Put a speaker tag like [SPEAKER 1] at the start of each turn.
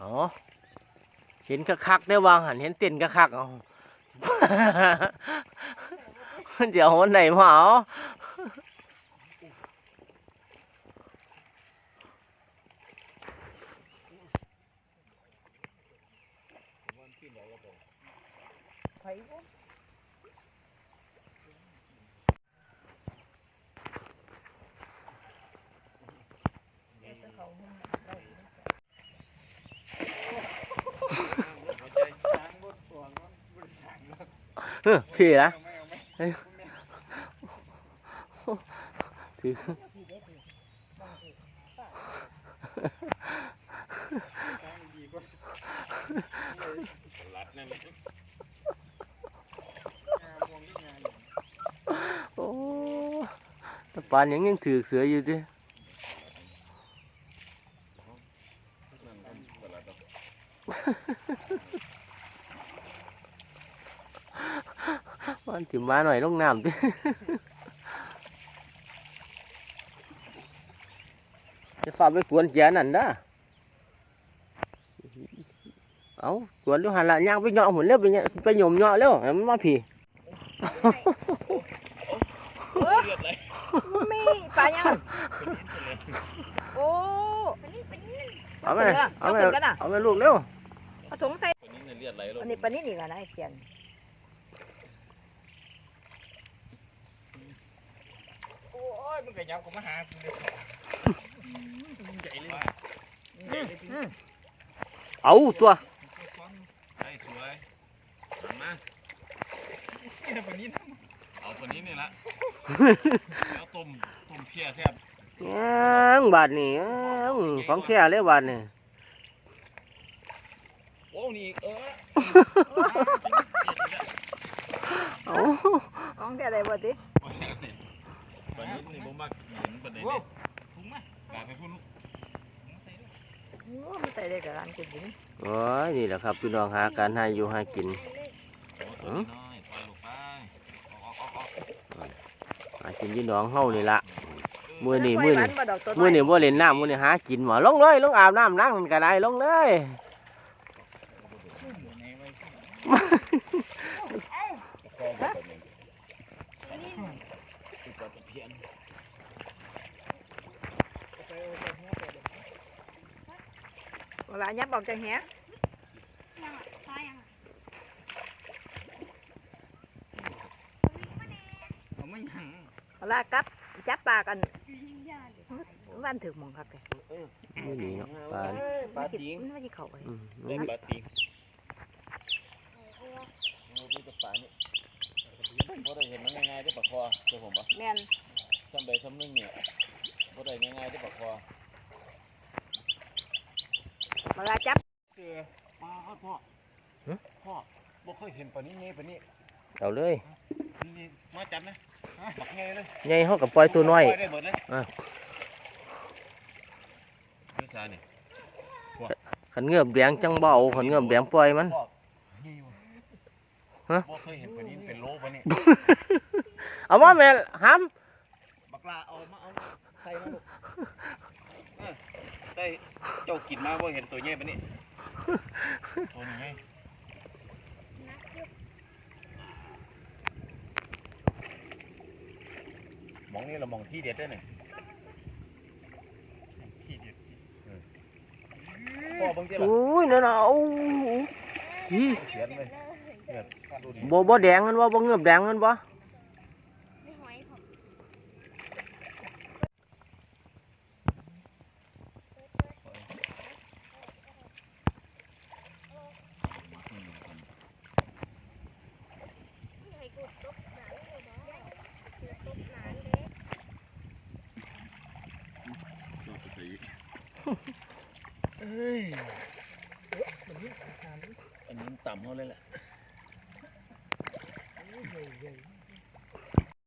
[SPEAKER 1] อ๋อเห็นคักๆได้วางหันเห็นเต้นคักๆเอาเดี๋ยววันไหนมาเอาเฮ้ย พี่นะเฮ้ยถือโอ้ต่ปานยังยังถือเสืออยู่ดิ มันถิ่มมาหน่อยลงน้ำดิจะฝากไปกวนเจียนั่นนะเอากวนดูหันละย่างไป เหยาะหุ่นเร็วไปเนี่ยไปหยมเหยาะเร็วให้มันมาผี
[SPEAKER 2] เลือดไหล
[SPEAKER 3] มีปลายังมันโอ้
[SPEAKER 1] เอาไหมเอา
[SPEAKER 3] เอา
[SPEAKER 1] ไหม
[SPEAKER 3] ขึ้นกันอะ
[SPEAKER 1] เอาไหมลูกเร็ว
[SPEAKER 3] เอาถุงใส่
[SPEAKER 2] คนนี้เนี่ยเลือดไหลลง
[SPEAKER 3] อันนี้ปลานี่นี่กันนะไอ้เขียน
[SPEAKER 2] โอ้ยมึงก็ยับกูมาหากูเลยใหญ่เลย
[SPEAKER 3] อืมอืม
[SPEAKER 1] เอาตัว
[SPEAKER 2] ไอ้สวยหันมาเนี่ยคนนี้เอาคนนี้เนี่ยละแล้วต้มต้มเพี้ยแซ่บ
[SPEAKER 1] ยังบาดนี่ยังของแท้เลยบาดนี่
[SPEAKER 2] โอ้นี่เออ
[SPEAKER 1] เอา
[SPEAKER 3] ของแต่อะไรบ่ติ
[SPEAKER 2] วันนี้นี่บ่มักเห็นประเด็นนี้ถุงมากาไปพุ่นลูก
[SPEAKER 3] โอ้มันใส่ได้กับร้านกินดิ
[SPEAKER 1] โอ้ยนี่แหละครับพี่น้องหาการให้อยู่ให้กิน
[SPEAKER 2] โอ้ตัวน้อยปล่อยลูกไปออกออกออกออก
[SPEAKER 1] หากินอยี่น้องเฮานี่ละมื้อนี้มื้อนี้
[SPEAKER 3] บ่ดอกตัว
[SPEAKER 1] มื้อนี้บ่เล่นน้ำมื้อนี้หากินหมอลงเลยลงอาบน้ำล้างมันก็ได้ลงเลย
[SPEAKER 3] เวลายับบอกจังแฮะ
[SPEAKER 2] เอาไม่หัง
[SPEAKER 3] เวลากลับจับปลากันวันถึกหมอ งครับแก
[SPEAKER 1] มื้อนี้เนาะปลา
[SPEAKER 3] ปลาจิงมันไม่ใช่เขาไป
[SPEAKER 1] อืม
[SPEAKER 2] เล่นบาติงเอาไปกับป่านี่บ่ได้เห็นมันง่ายๆได้ปากคอเจ้าผมปะ
[SPEAKER 3] แม่น
[SPEAKER 2] ทำใดทำหนึงเนี่ยบ่ได้ง่ายๆได้ปากคอ
[SPEAKER 3] เวลาจับ
[SPEAKER 2] เสือปลาครับพ่อพ่อบ่เคยเห็นปลานี้ไงปลานี้
[SPEAKER 1] เอาเลย
[SPEAKER 2] นี่มาจับนะบักไงเลย
[SPEAKER 1] ใหญ่เฮาก็ปล่อยตัวน้อย
[SPEAKER 2] ปล่ได้หมดเลย
[SPEAKER 1] อะ
[SPEAKER 2] ไม่ใช่นี่
[SPEAKER 1] ขันเงือบแดงจังเบเอาขันเงือบแดงปล่อยมัน
[SPEAKER 2] พ่อนี่ว
[SPEAKER 1] ฮะ
[SPEAKER 2] บ่เคยเห็นปลานี้เป็นโลปะนี่
[SPEAKER 1] เอามาแม่ห้าม
[SPEAKER 2] บักลาเอามาเอาใส่มาลูกเออได้เจ้ากินมาบ่เห็นตัวใหญ่ปะนี่ตัวนี้ไงหมองนี่เรามองที่เด็ดได้หนึ่งที่เด็ดพ่อเบางทีละ
[SPEAKER 1] โอ้ยนั่นน่ะโอ้สิ
[SPEAKER 2] เขียนเลยเขียนดูดิ
[SPEAKER 1] บ่บ่แดงมันบ่บ่เงือบแดงมันบ่
[SPEAKER 2] เอ้ยอันนี้ต่ำเขาเลยแหละ very, very, very.